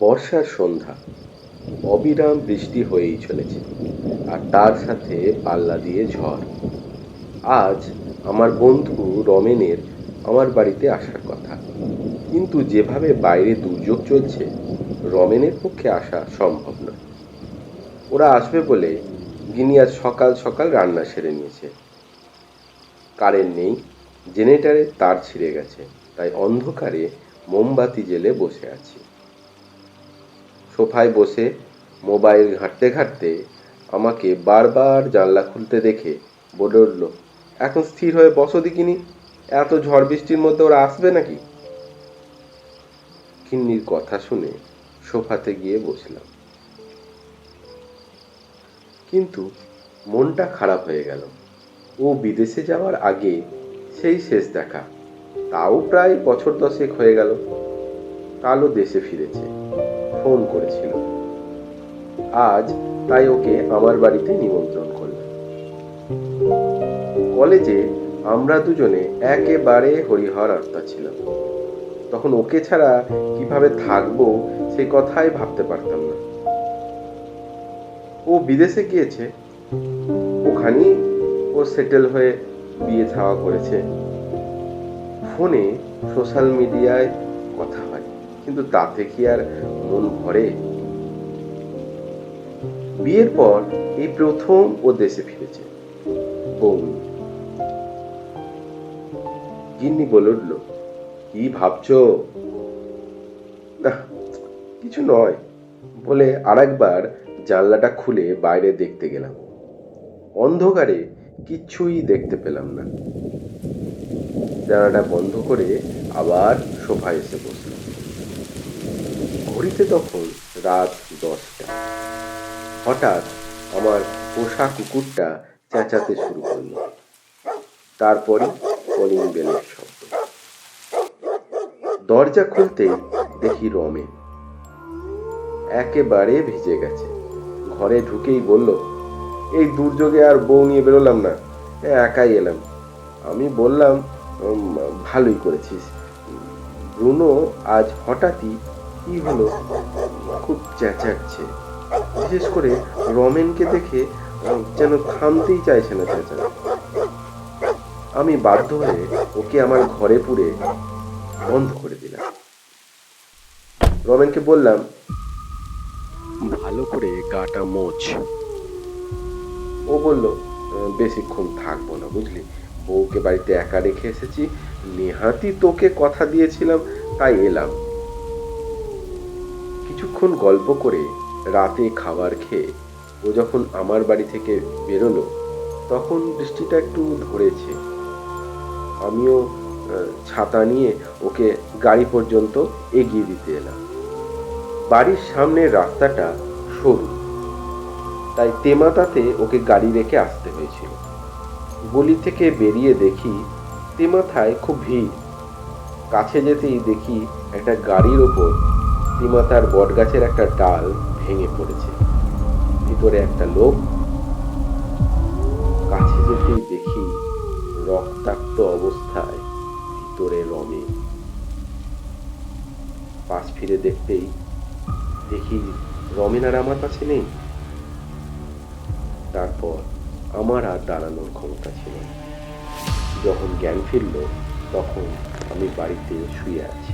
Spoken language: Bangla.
বর্ষার সন্ধ্যা। অবিরাম বৃষ্টি হয়েই চলেছে, আর তার সাথে পাল্লা দিয়ে ঝড়। আজ আমার বন্ধু রমেনের আমার বাড়িতে আসার কথা। কিন্তু যেভাবে বাইরে দুর্যোগ চলছে, রমেনের পক্ষে আসা সম্ভব নয়। ওরা আসবে বলে গিনি আজ সকাল সকাল রান্না সেরে নিয়েছে। কারেন্ট নেই জেনারেটারের তার ছিঁড়ে গেছে, তাই অন্ধকারে মোমবাতি জেলে বসে আছি। সোফায় বসে মোবাইল ঘাঁটতে ঘাঁটতে আমাকে বারবার জানলা খুলতে দেখে বলে উঠল, এখন স্থির হয়ে বসো দিকিনি এত ঝড় বৃষ্টির মধ্যে ওরা আসবে নাকি? কিন্নির কথা শুনে সোফাতে গিয়ে বসলাম। কিন্তু মনটা খারাপ হয়ে গেল। ও বিদেশে যাওয়ার আগে সেই শেষ দেখা, তাও প্রায় বছর দশেক হয়ে গেল। কালও দেশে ফিরেছে। ফোন করেছিল। আজ তাই ওকে আমার বাড়িতে নিমন্ত্রণ করলাম। কলেজে আমরা দুজনে একেবারে হরিহর আত্মা ছিলাম। তখন ওকে ছাড়া কীভাবে থাকব সে কথাই ভাবতে পারতাম না। ও বিদেশে গিয়েছে। ওখানেই ও সেটেল হয়ে বিয়ে ছাওয়া করেছে। ফোনে সোশ্যাল মিডিয়ায় কথা হয়। কিন্তু তাতে কি আর মন ভরে? বিয়ের পর এই প্রথম ও দেশে ফিরেছে। গিন্নি বলে উঠল, কি ভাবছ? না, কিছু নয়। বলে আরেকবার জানলাটা খুলে বাইরে দেখতে গেলাম। অন্ধকারে কিচ্ছুই দেখতে পেলাম না। জানালাটা বন্ধ করে আবার সোফায় এসে বসলাম ঘড়িতে তখন রাত দশটা। হঠাৎ আমার পোষা কুকুরটা চেঁচাতে শুরু করল। তারপরে কলিং বেলের শব্দ। দরজা খুলতেই দেখি রমে একেবারে ভিজে গেছে। ঘরে ঢুকেই বলল এই দুর্যোগে আর বউ নিয়ে বেরোলাম না একাই এলাম। আমি বললাম "উম, ভালোই করেছিস। ব্রুনো আজ হঠাৎই হলো? খুব চেঁচাচ্ছে। বিশেষ করে রমেনকে দেখে যেন থামতেই চাইছে না চেঁচানো আমি বাধ্য হয়ে ওকে আমার ঘরে পুরে বন্ধ করে দিলাম। রমেনকে বললাম ভালো করে গাটা মোচ ও বলল বেশিক্ষণ থাকব না বুঝলি? বউকে বাড়িতে একা রেখে এসেছি নেহাতি তোকে কথা দিয়েছিলাম তাই এলাম। কিছুক্ষণ গল্প করে রাতে খাবার খেয়ে ও যখন আমার বাড়ি থেকে বেরোলো, তখন বৃষ্টিটা একটু ধরেছে। আমিও ছাতা নিয়ে ওকে গাড়ি পর্যন্ত এগিয়ে দিতে এলাম। বাড়ির সামনের রাস্তাটা সরু, তাই তেমাতাতে ওকে গাড়ি রেখে আসতে হয়েছিল। গলি থেকে বেরিয়ে দেখি তেমাথায় খুব ভিড়। কাছে যেতেই দেখি একটা গাড়ির ওপর তিমাতার বটগাছের একটা ডাল ভেঙে পড়েছে। ভিতরে একটা লোক, কাছে যেতেই দেখি রক্তাক্ত অবস্থায় ভিতরে রমে। পাশ ফিরে দেখতেই দেখি রমেন আর আমার কাছে নেই। তারপর আমার আর দাঁড়ানোর ক্ষমতা ছিল যখন জ্ঞান ফিরল, তখন আমি বাড়িতে শুয়ে আছি।